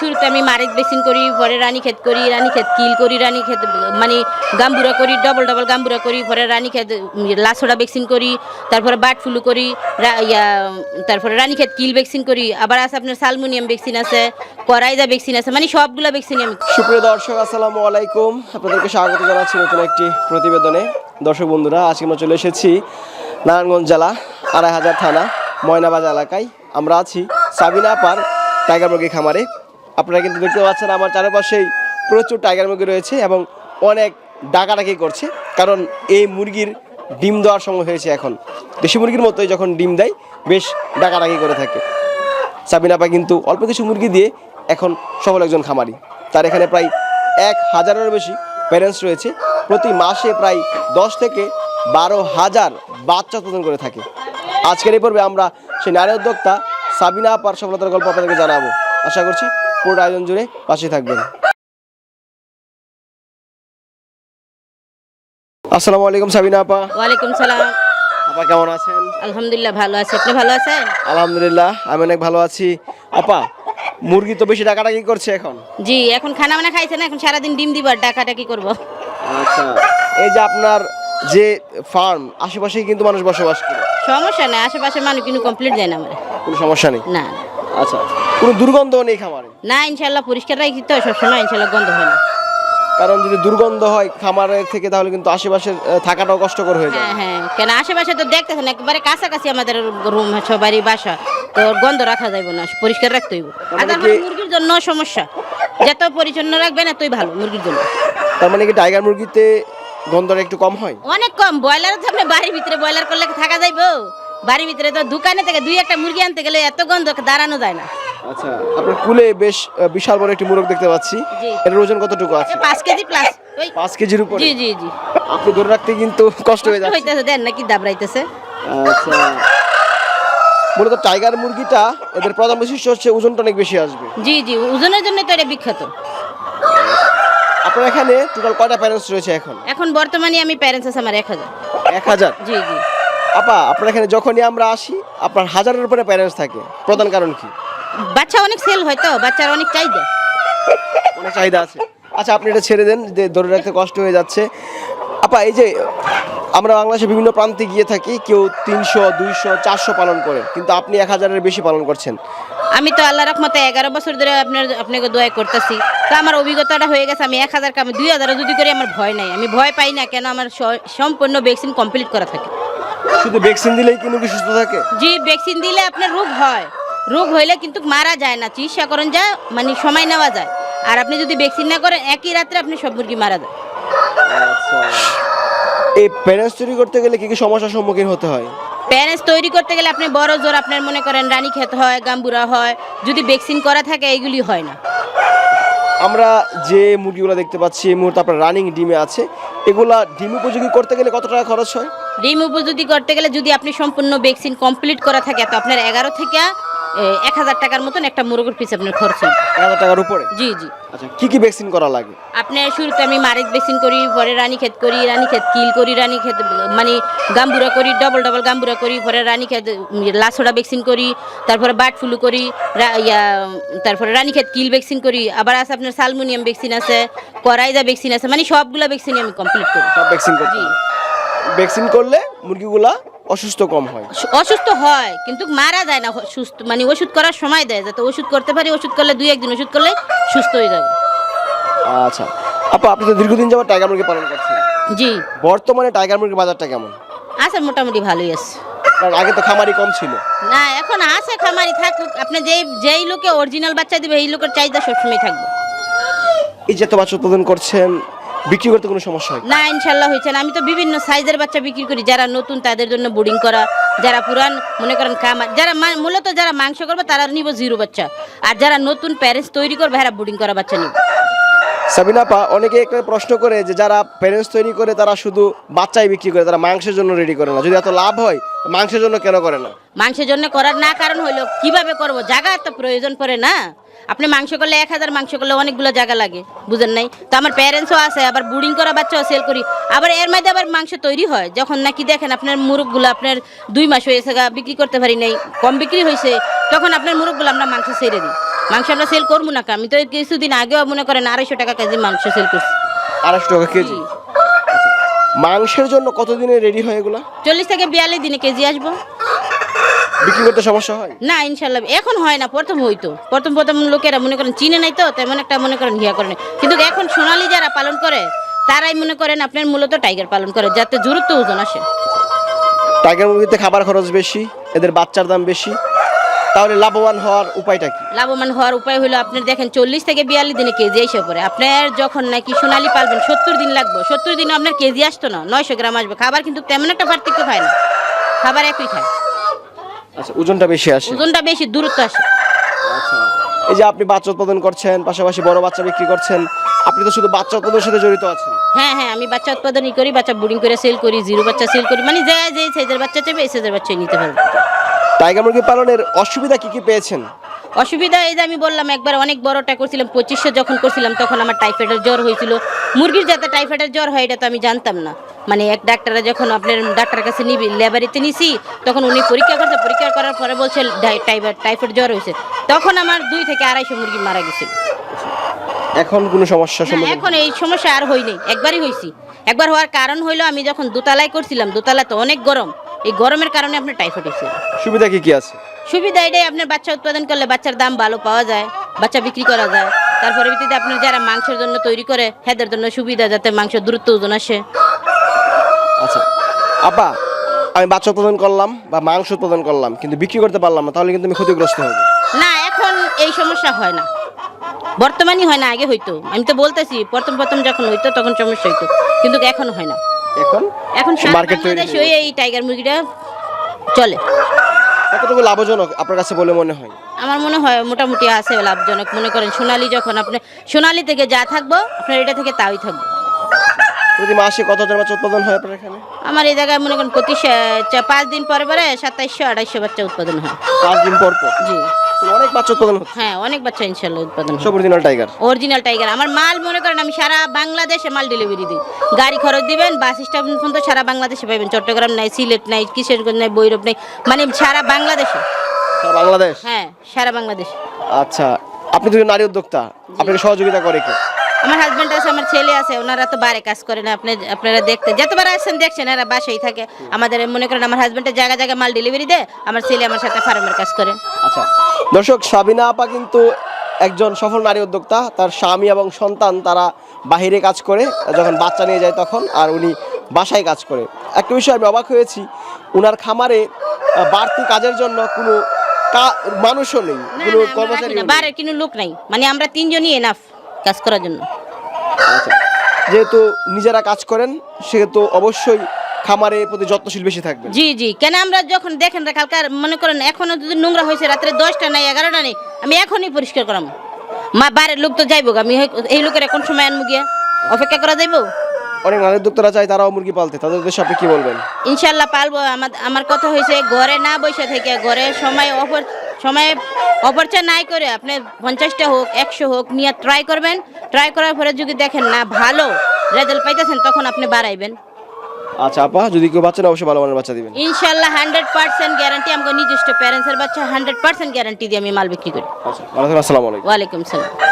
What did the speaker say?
শুরুতে আমি মারেক বেসিন করি, পরে রানী ক্ষেত করি, রানী ক্ষেত কিল করি, রানী ক্ষেত মানে গাম্বুরা করি ডবল ডবল গাম্বুরা করি, পরে রানী ক্ষেত লাসোড়া ভ্যাকসিন করি, তারপরে বার্ড ফ্লু করি তারপরে রানী ক্ষেত কিল ভ্যাকসিন করি, আবার আছে আপনার সালমোনিয়াম ভ্যাকসিন আছে করাইজা ভ্যাকসিন আছে মানে সবগুলো ভ্যাকসিন আমি সুপ্রিয় দর্শক, আসসালামু আলাইকুম। আপনাদেরকে স্বাগত জানাচ্ছি নতুন একটি প্রতিবেদনে। দর্শক বন্ধুরা, আজকে আমরা চলে এসেছি নারায়ণগঞ্জ জেলা আড়াই হাজার থানা, ময়নাবাজার এলাকায়। আমরা আছি সাবিনা পার, টাইগার মুরগি খামারে। আপনারা কিন্তু দেখতে পাচ্ছেন আমার চারপাশেই প্রচুর টাইগার মুরগি রয়েছে এবং অনেক ডাকাডাকি করছে, কারণ এই মুরগির ডিম দেওয়ার সময় হয়েছে এখন। দেশি মুরগির মতোই যখন ডিম দেয়, বেশ ডাকাডাকি করে থাকে। সাবিনা আপা কিন্তু অল্প কিছু মুরগি দিয়ে এখন সফল একজন খামারি। তার এখানে প্রায় এক হাজারেরও বেশি প্যারেন্টস রয়েছে। প্রতি মাসে প্রায় দশ থেকে বারো হাজার বাচ্চা উৎপাদন করে থাকে। আজকের এই পর্বে আমরা সেই নারী উদ্যোক্তা সাবিনা আপার সফলতার গল্প আপনাদেরকে জানাব। আশা করছি পুরো আয়োজন জুড়ে পাশে থাকবেন। আসসালামু আলাইকুম সাবিনা আপা। ওয়ালাইকুম সালাম। আপা কেমন আছেন? আলহামদুলিল্লাহ ভালো আছি। আপনি ভালো আছেন? আলহামদুলিল্লাহ আমি অনেক ভালো আছি। আপা মুরগি তো বেশি ডাকাডাকি করছে এখন? জি এখন খানা মানা খাইছে না এখন সারাদিন ডিম দিবার ডাকাটা কি করব। আচ্ছা এই যে আপনার যে ফার্ম আশেপাশেই কিন্তু মানুষ বসবাস করে। সমস্যা নাই আশেপাশে মানুষ কিন্তু কমপ্লিট যায় না আমার। কোনো সমস্যা নেই? না। আচ্ছা। কোনো দুর্গন্ধ নেই খামারে? না ইনশাল্লাহ পরিষ্কার রাখি তো সবসময় ইনশাল্লাহ গন্ধ হয় না। কারণ যদি দুর্গন্ধ হয় খামারের থেকে তাহলে কিন্তু আশেপাশের আহ, থাকাটাও কষ্টকর হয়ে যায়। হ্যাঁ হ্যাঁ কেন আশেপাশে তো দেখতেছেন একবারে কাছাকাছি আমাদের রুম সবারই বাসা তো গন্ধ রাখা যাবে না পরিষ্কার রাখতে হইব। আর মানে তারপরে মুরগির জন্য সমস্যা যত পরিচ্ছন্ন রাখবেন এতই ভালো মুরগির জন্য। তার মানে কি টাইগার মুরগিতে গন্ধটা একটু কম হয়? অনেক কম ব্রয়লার তো আপনি বাড়ির ভিতরে ব্রয়লার করলে থাকা যাইবো। বাড়ির ভিতরে তো দোকানে থেকে দুই একটা মুরগি আনতে গেলে এত গন্ধ দাঁড়ানো যায় না। আচ্ছা আপনার কুলে বেশ বিশাল বড় একটি মুরগ দেখতে পাচ্ছি। এর ওজন কতটুকু আছে? এ পাঁচ কেজি প্লাস ওই। পাঁচ কেজির উপরে? জি জি জি। আপনি ধরে রাখতে কিন্তু কষ্ট হয়ে যাচ্ছে। হইতেছে দেন নাকি দাবড়াইতেছে। আচ্ছা। মূলত টাইগার মুরগিটা এদের প্রধান বৈশিষ্ট্য হচ্ছে ওজনটা অনেক বেশি আসবে। জি জি ওজনের জন্য তো এটা বিখ্যাত। আপনার এখানে টোটাল কয়টা প্যারেন্টস রয়েছে এখন? এখন বর্তমানে আমি প্যারেন্টস আছে আমার এক হাজার। এক হাজার? জি জি। আপা আপনার এখানে যখনই আমরা আসি আপনার হাজারের উপরে প্যারেন্টস থাকে। প্রধান কারণ কি? বাচ্চা অনেক সেল হয় তো বাচ্চার অনেক চাহিদা। অনেক চাহিদা আছে। আচ্ছা আপনি এটা ছেড়ে দেন যে ধরে রাখতে কষ্ট হয়ে যাচ্ছে। আপা এই যে আমরা বাংলাদেশে বিভিন্ন প্রান্তে গিয়ে থাকি কেউ তিনশো দুইশো চারশো পালন করে কিন্তু আপনি এক হাজারের বেশি পালন করছেন। আমি তো আল্লাহ রহমতে এগারো বছর ধরে আপনার আপনাকে দোয়া করতেছি। তো আমার অভিজ্ঞতাটা হয়ে গেছে আমি এক হাজার কামে দুই হাজারও যদি করি আমার ভয় নাই। আমি ভয় পাই না কেন আমার সম্পূর্ণ ভ্যাকসিন কমপ্লিট করা থাকে। শুধু ভ্যাকসিন দিলেই কি মুরগি সুস্থ থাকে? জি ভ্যাকসিন দিলে আপনার রোগ হয়। রোগ হইলে কিন্তু মারা যায় না চিকিৎসা করেন যা মানে সময় নেওয়া যায়। আর আপনি যদি ভ্যাকসিন না করেন একই রাত্রে আপনি সব মুরগি মারা যায়। আচ্ছা। এই প্যারেন্টস তৈরি করতে গেলে কি কি সমস্যার সম্মুখীন হতে হয়? প্যারেন্টস তৈরি করতে গেলে আপনি বড় জোর আপনার মনে করেন রানী খেতে হয় গাম্বুরা হয় যদি ভ্যাকসিন করা থাকে এইগুলি হয় না। আমরা যে মুরগিগুলো দেখতে পাচ্ছি এই মুহূর্তে আপনার রানিং ডিমে আছে এগুলা ডিম উপযোগী করতে গেলে কত টাকা খরচ হয়? ডিম উপযোগী করতে গেলে যদি আপনি সম্পূর্ণ ভ্যাকসিন কমপ্লিট করা থাকে তো আপনার এগারো থেকে এক হাজার টাকার মতন একটা মুরগির পিস আপনার খরচ এক হাজার টাকার উপরে? জি জি। আচ্ছা কি কি ভ্যাকসিন করা লাগে? আপনার শুরুতে আমি মারেক ভ্যাকসিন করি পরে রানী ক্ষেত করি রানী ক্ষেত কিল করি রানী ক্ষেত মানে গাম্বুরা করি ডবল ডবল গাম্বুরা করি পরে রানী ক্ষেত লাসোড়া ভ্যাকসিন করি তারপরে বার্ড ফ্লু করি ইয়া তারপরে রানী ক্ষেত কিল ভ্যাকসিন করি আবার আছে আপনার সালমোনিয়াম ভ্যাকসিন আছে করাইজা ভ্যাকসিন আছে মানে সবগুলো ভ্যাকসিন আমি কমপ্লিট করি। সব ভ্যাকসিন হয়। ভ্যাকসিন করলে মুরগিগুলা অসুস্থ কম হয়। অসুস্থ হয় কিন্তু মারা যায় না সুস্থ মানে ওষুধ করার সময় দেয় যাতে ওষুধ করতে পারি ওষুধ করলে দুই একদিন ওষুধ করলে সুস্থ হয়ে যাবে। আচ্ছা। আপা আপনি তো দীর্ঘদিন যাবত টাইগার মুরগি পালন করছেন। জি। বর্তমানে টাইগার মুরগির বাজারটা কেমন? আছে মোটামুটি ভালোই আছে। কারণ আগে তো খামারি কম ছিল। না এখন আছে খামারি থাকুক। আপনি যেই যেই লোকে অরিজিনাল বাচ্চা দিবে এই লোকের চাহিদা সবসময় থাকবে। এই যে তো বাচ্চা উৎপাদন করছেন বিক্রি করতে কোনো সমস্যা হয়? না ইনশাল্লাহ হয়েছে না। আমি তো বিভিন্ন সাইজের বাচ্চা বিক্রি করি, যারা নতুন তাদের জন্য বোর্ডিং করা, যারা পুরান, মনে করেন কামা যারা মূলত যারা মাংস করবে তারা নিব জিরো বাচ্চা। আর যারা নতুন প্যারেন্টস তৈরি করবে এরা বোর্ডিং করা বাচ্চা নিবে। সাবিনা আপা অনেকে একটা প্রশ্ন করে যে যারা প্যারেন্টস তৈরি করে তারা শুধু বাচ্চাই বিক্রি করে, তারা মাংসের জন্য রেডি করে না। যদি এত লাভ হয়, মাংসের জন্য কেন করে না? মাংসের জন্য করার না কারণ হইল, কীভাবে করব? জায়গা তো প্রয়োজন পড়ে না। আপনি মাংস করলে এক হাজার, মাংস করলে অনেকগুলো জায়গা লাগে, বুঝেন নাই? তো আমার প্যারেন্টসও আছে, আবার বুডিং করা বাচ্চাও সেল করি। আবার এর মধ্যে আবার মাংস তৈরি হয়, যখন নাকি দেখেন আপনার মুরগগুলো আপনার দুই মাস হয়েছে বিক্রি করতে পারি নাই, কম বিক্রি হয়েছে তখন আপনার মুরগগুলো আমরা মাংস ছেড়ে দিই। মাংস আমরা সেল করব না কা? আমি তো কিছুদিন আগেও মনে করেন আড়াইশো টাকা কেজি মাংস সেল করছি। আড়াইশো টাকা কেজি? মাংসের জন্য কতদিনে রেডি হয় এগুলো? চল্লিশ থেকে বিয়াল্লিশ দিনে কেজি আসব। বিক্রি করতে সমস্যা হয়? না ইনশাল্লাহ। এখন হয় না প্রথম হইতো। প্রথম প্রথম লোকেরা মনে করেন চিনে নাই তো তেমন একটা মনে করেন হিয়া করে না। কিন্তু এখন সোনালি যারা পালন করে তারাই মনে করেন আপনার মূলত টাইগার পালন করে যাতে জোরত্ব ওজন আসে। টাইগার মুরগিতে খাবার খরচ বেশি এদের বাচ্চার দাম বেশি। তাহলে লাভবান হওয়ার উপায়টা কি? লাভবান হওয়ার উপায় হলো আপনার দেখেন চল্লিশ থেকে বিয়াল্লিশ দিনে কেজি এসে পড়ে। আপনার যখন নাকি সোনালি পালবেন সত্তর দিন লাগবে। সত্তর দিনে আপনার কেজি আসতো না নয়শো গ্রাম আসবে। খাবার কিন্তু তেমন একটা পার্থক্য খায় না। খাবার একই খায়। আচ্ছা ওজনটা বেশি আসে? ওজনটা বেশি দূরত্ব আসে। এই যে আপনি বাচ্চা উৎপাদন করছেন পাশাপাশি বড় বাচ্চা বিক্রি করছেন আপনি তো শুধু বাচ্চা উৎপাদনের সাথে জড়িত আছেন। হ্যাঁ হ্যাঁ আমি বাচ্চা উৎপাদনই করি বাচ্চা বুডিং করে সেল করি জিরো বাচ্চা সেল করি মানে যে যে সাইজের বাচ্চা চাইবে এই সাইজের বাচ্চাই নিতে পারবে। টাইগার মুরগি পালনের অসুবিধা কি কি পেয়েছেন? অসুবিধা এই যে আমি বললাম একবার অনেক বড়টা করছিলাম পঁচিশশো যখন করছিলাম তখন আমার টাইফয়েডের জ্বর হয়েছিল। মুরগির যাতে টাইফয়েডের জ্বর হয় এটা তো আমি জানতাম না। মানে এক ডাক্তাররা যখন আপনার ডাক্তারের কাছে নিবি লেবারিতে নিছি তখন উনি পরীক্ষা করছে পরীক্ষা করার পরে বলছে টাইফয়েড টাইফয়েড জ্বর হয়েছে। তখন আমার দুই থেকে আড়াইশো মুরগি মারা গেছিল এখন কোনো সমস্যা এখন এই সমস্যা আর হয়নি একবারই হয়েছি। একবার হওয়ার কারণ হইল আমি যখন দোতলায় করছিলাম দোতলা তো অনেক গরম এই গরমের কারণে আপনার টাইফয়েড হয়েছিল সুবিধা কি কি আছে? সুবিধা এটাই আপনার বাচ্চা উৎপাদন করলে বাচ্চার দাম ভালো পাওয়া যায় বাচ্চা বিক্রি করা যায়। তারপরে ভিত্তিতে আপনার যারা মাংসের জন্য তৈরি করে হেদের জন্য সুবিধা যাতে মাংস দ্রুত ওজন আসে। আচ্ছা আপা আমি বাচ্চা উৎপাদন করলাম বা মাংস উৎপাদন করলাম কিন্তু বিক্রি করতে পারলাম না তাহলে কিন্তু আমি ক্ষতিগ্রস্ত হব। না এখন এই সমস্যা হয় না। বর্তমানই হয় না আগে হইতো। আমি তো বলতেছি প্রথম প্রথম যখন হইতো তখন সমস্যা হইতো কিন্তু এখন হয় না। এখন? এখন মার্কেট বাংলাদেশ হয়ে এই টাইগার মুরগিটা চলে। কতটুকু লাভজনক আপনার কাছে বলে মনে হয়? আমার মনে হয় মোটামুটি আছে লাভজনক। মনে করেন সোনালি যখন আপনি সোনালি থেকে যা থাকব আপনার এটা থেকে তাই থাকব। প্রতি মাসে কত হাজার বাচ্চা উৎপাদন হয় আপনার এখানে? আমার এই জায়গায় মনে করেন প্রতি পাঁচ দিন পরে পরে সাতাইশশো আড়াইশো বাচ্চা উৎপাদন হয়। পাঁচ দিন পর পর? জি। অনেক বাচ্চা উৎপাদন হচ্ছে। হ্যাঁ অনেক বাচ্চা ইনশাল্লাহ উৎপাদন সব অরিজিনাল টাইগার। অরিজিনাল টাইগার আমার মাল মনে করেন আমি সারা বাংলাদেশে মাল ডেলিভারি দিই। গাড়ি খরচ দিবেন বাস স্ট্যান্ড পর্যন্ত সারা বাংলাদেশে পাবেন চট্টগ্রাম নাই সিলেট নাই কিশোরগঞ্জ নাই বৈরব নাই মানে সারা বাংলাদেশে। সারা বাংলাদেশ? হ্যাঁ সারা বাংলাদেশ। আচ্ছা আপনি দুজন নারী উদ্যোক্তা। আপনাকে সহযোগিতা করে কে? আমার হাজব্যান্ড আছে আমার ছেলে আছে ওনারা তো বাইরে কাজ করে না আপনি আপনারা দেখতে যতবার আসছেন দেখছেন এরা বাসায় থাকে। আমাদের মনে করেন আমার হাজব্যান্ডের জায়গা জায়গায় মাল ডেলিভারি দেয় আমার ছেলে আমার সাথে ফার্মের কাজ করে। আচ্ছা। দর্শক সাবিনা আপা কিন্তু একজন সফল নারী উদ্যোক্তা। তার স্বামী এবং সন্তান তারা বাহিরে কাজ করে যখন বাচ্চা নিয়ে যায় তখন আর উনি বাসায় কাজ করে। একটা বিষয় আমি অবাক হয়েছি উনার খামারে বাড়তি কাজের জন্য কোনো মানুষও নেই কোনো কর্মচারী বাইরের কোনো লোক নাই। মানে আমরা তিনজনই এনাফ কাজ করার জন্য। যেহেতু নিজেরা কাজ করেন সেহেতু অবশ্যই খামারে প্রতি যত্নশীল বেশি থাকবে জি জি। কেন আমরা যখন দেখেন কালকার মনে করেন এখনও যদি নোংরা হয়েছে রাত্রে দশটা নাই এগারোটা নেই আমি এখনই পরিষ্কার করাম মা বাইরের লোক তো যাইব আমি এই লোকের এখন সময় আনব গিয়া। অপেক্ষা করা যাইবো? অনেক নারী উদ্যোক্তারা চায় তারাও মুরগি পালতে তাদের উদ্দেশ্যে আপনি কি বলবেন? ইনশাল্লাহ পালবো আমার আমার কথা হয়েছে ঘরে না বসে থেকে ঘরে সময় অপর সময় অপরচয় নাই করে আপনি পঞ্চাশটা হোক একশো হোক নিয়ে ট্রাই করবেন। ট্রাই করার পরে যদি দেখেন না ভালো রেজাল্ট পাইতেছেন তখন আপনি বাড়াইবেন। আচ্ছা আপা যদি কেউ বাচ্চা অবশ্যই ভালো মানের বাচ্চা দিবেন। ইনশাল্লাহ হান্ড্রেড পার্সেন্ট গ্যারান্টি আমাকে নিজস্ব প্যারেন্টসের বাচ্চা হান্ড্রেড পার্সেন্ট গ্যারান্টি দিয়ে আমি মাল বিক্রি করি। আচ্ছা আসসালামু আলাইকুম। ওয়ালাইকুম সালাম